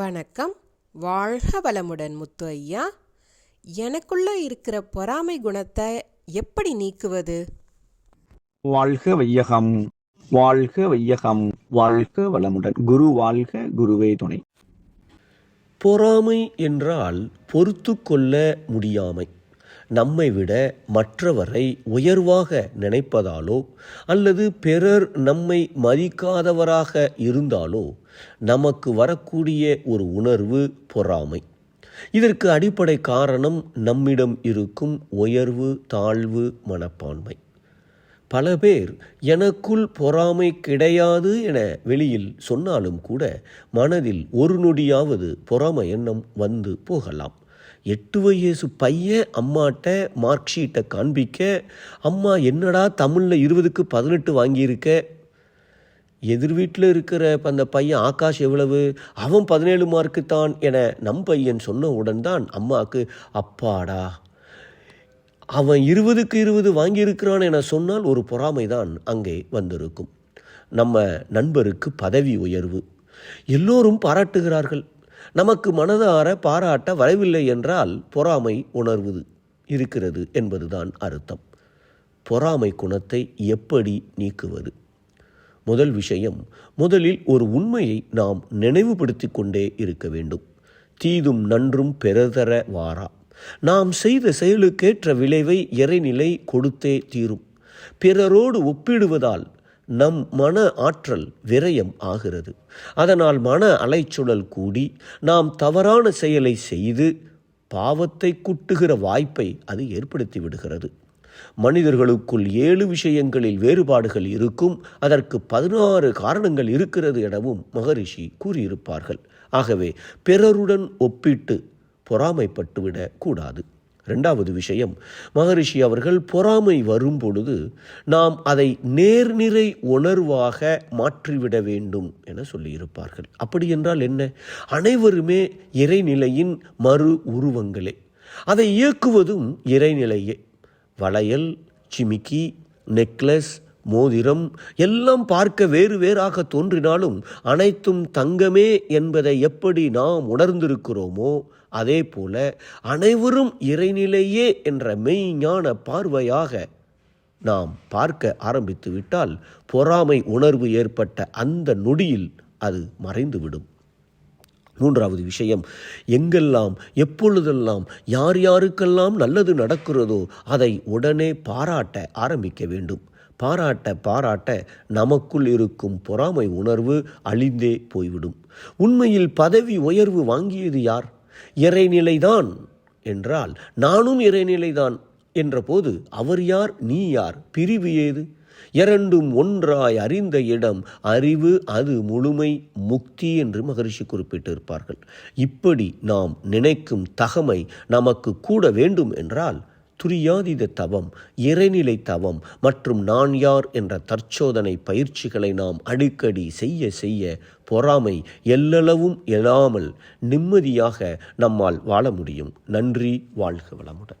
வணக்கம். வாழ்க வளமுடன் முத்து ஐயா எனக்குள்ள இருக்கிற பொறாமை குணத்தை எப்படி நீக்குவது? வாழ்க வையகம். வாழ்க வையகம். வாழ்க வளமுடன். குரு வாழ்க குருவே துணை. பொறாமை என்றால் பொறுத்து கொள்ள முடியாமை. நம்மை விட மற்றவரை உயர்வாக நினைப்பதாலோ அல்லது பிறர் நம்மை மதிக்காதவராக இருந்தாலோ நமக்கு வரக்கூடிய ஒரு உணர்வு பொறாமை. இதற்கு அடிப்படை காரணம் நம்மிடம் இருக்கும் உயர்வு தாழ்வு மனப்பான்மை. பல பேர் எனக்குள் பொறாமை கிடையாது என வெளியில் சொன்னாலும் கூட மனதில் ஒரு நொடியாவது பொறாமை எண்ணம் வந்து போகலாம். எட்டு வயசு பையன் அம்மாட்ட மார்க் ஷீட்டை காண்பிக்க அம்மா என்னடா தமிழில் இருபதுக்கு பதினெட்டு வாங்கியிருக்க? எதிர் வீட்டில் இருக்கிற அந்த பையன் ஆகாஷ் எவ்வளவு? அவன் பதினேழு மார்க்கு தான் என நம் பையன் சொன்னவுடன் தான் அம்மாவுக்கு அப்பாடா அவன் இருபதுக்கு இருபது வாங்கியிருக்கிறான் என சொன்னால் ஒரு பொறாமை தான் அங்கே வந்திருக்கும். நம்ம நண்பருக்கு பதவி உயர்வு. எல்லோரும் பாராட்டுகிறார்கள். நமக்கு மனதார பாராட்ட வரவில்லை என்றால் பொறாமை உணர்வு இருக்கிறது என்பதுதான் அர்த்தம். பொறாமை குணத்தை எப்படி நீக்குவது? முதல் விஷயம் முதலில் ஒரு உண்மையை நாம் நினைவுபடுத்தி கொண்டே இருக்க வேண்டும். தீதும் நன்றும் பெறதர வாரா. நாம் செய்த செயலுக்கேற்ற விளைவை இறைநிலை கொடுத்தே தீரும். பிறரோடு ஒப்பிடுவதால் நம் மன ஆற்றல் விரயம் ஆகிறது. அதனால் மன அலைச்சுழல் கூடி நாம் தவறான செயலை செய்து பாவத்தை குட்டுகிற வாய்ப்பை அது ஏற்படுத்தி விடுகிறது. மனிதர்களுக்குள் ஏழு விஷயங்களில் வேறுபாடுகள் இருக்கும். அதற்கு பதினாறு காரணங்கள் இருக்கிறது எனவும் மகரிஷி கூறியிருப்பார்கள். ஆகவே பிறருடன் ஒப்பிட்டு பொறாமைப்பட்டுவிடக் கூடாது. ரெண்டாவது விஷயம் மகரிஷி அவர்கள் பொறாமை வரும் பொழுது நாம் அதை நேர்நிறை உணர்வாக மாற்றிவிட வேண்டும் என சொல்லியிருப்பார்கள். அப்படி என்றால் என்ன? அனைவருமே இறைநிலையின் மறு உருவங்களே. அதை இயக்குவதும் இறைநிலையே. வளையல் சிமிக்கி நெக்லஸ் மோதிரம் எல்லாம் பார்க்க வேறு வேறாக தோன்றினாலும் அனைத்தும் தங்கமே என்பதை எப்படி நாம் உணர்ந்திருக்கிறோமோ அதே போல அனைவரும் இறைநிலையே என்ற மெய்ஞான பார்வையாக நாம் பார்க்க ஆரம்பித்து விட்டால் பொறாமை உணர்வு ஏற்பட்ட அந்த நொடியில் அது மறைந்துவிடும். மூன்றாவது விஷயம் எங்கெல்லாம் எப்பொழுதெல்லாம் யார் யாருக்கெல்லாம் நல்லது நடக்கிறதோ அதை உடனே பாராட்ட ஆரம்பிக்க வேண்டும். பாராட்ட பாராட்ட நமக்குள் இருக்கும் பொறாமை உணர்வு அழிந்தே போய்விடும். உண்மையில் பதவி உயர்வு வாங்கியது யார்? இறைநிலைதான் என்றால் நானும் இறைநிலைதான் என்றபோது அவர் யார் நீ யார் பிரிவு ஏது? இரண்டும் ஒன்றாய் அறிந்த இடம் அறிவு அது முழுமை முக்தி என்று மகரிஷி குறிப்பிட்டிருப்பார்கள். இப்படி நாம் நினைக்கும் தகமை நமக்கு கூட வேண்டும் என்றால் துரியாதீத தவம் இறைநிலை தவம் மற்றும் நான் யார் என்ற தற்சோதனை பயிற்சிகளை நாம் அடிக்கடி செய்ய செய்ய பொறாமை எல்லளவும் எழாமல் நிம்மதியாக நம்மால் வாழ முடியும். நன்றி வாழ்க வளமுடன்.